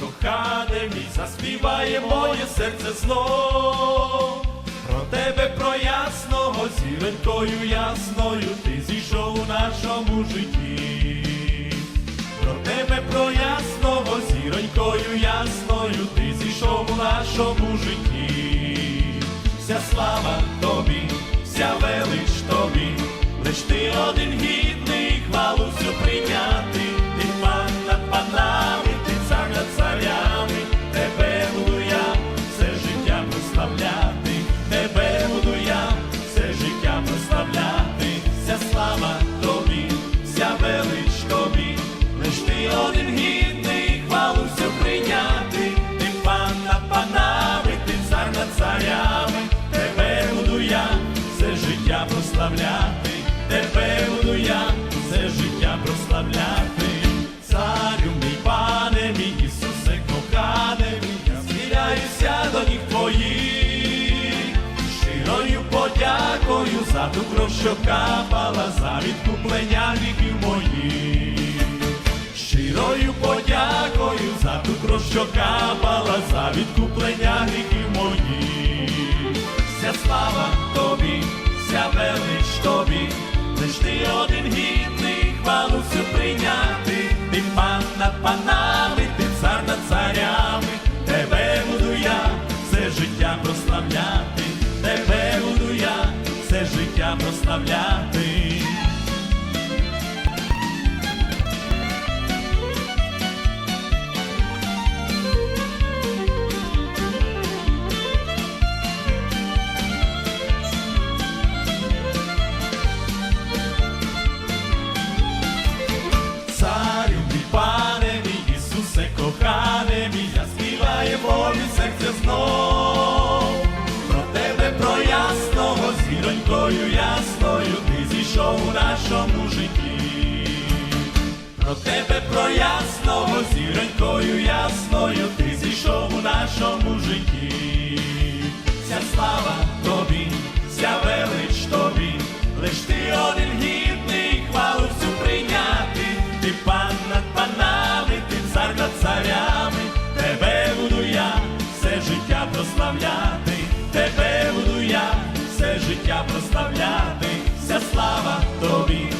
кохане мій, заспіває моє серце знов. Про тебе, про ясного, зіронькою ясною, ти зійшов у нашому житті. Про тебе, про ясного, зіронькою ясною, ти зійшов у нашому житті. Вся слава тобі, вся велич тобі, лиш ти один гідний, один гідний, хвалу всю прийняти, ти пан панами, ти цар над царями, тебе буду я все життя прославляти, тебе буду я все життя прославляти, царю мій пане мій Ісусе кохане мій, до ніг щирою подякою за ту кров, що капала, за відкуплення гріхів моїх. Щирою подякою за ту кров, що капала, за відкуплення гріхів моїх. Вся слава тобі, вся велич тобі, лиш ти один гідний, хвалу всю прийняти, ти пан над панами, ти цар над царями, тебе буду я все життя прославляти, тебе буду я все життя прославляти. Нашому житті. Про тебе, про ясного, зіронькою ясною, ти зійшов у нашому житті. Вся слава тобі, вся велич тобі, лиш ти один гідний, хвалу всю прийняти, ти пан над панами, ти цар над царями, тебе буду я все життя прославляти, тебе буду я все життя прославляти, слава тобі,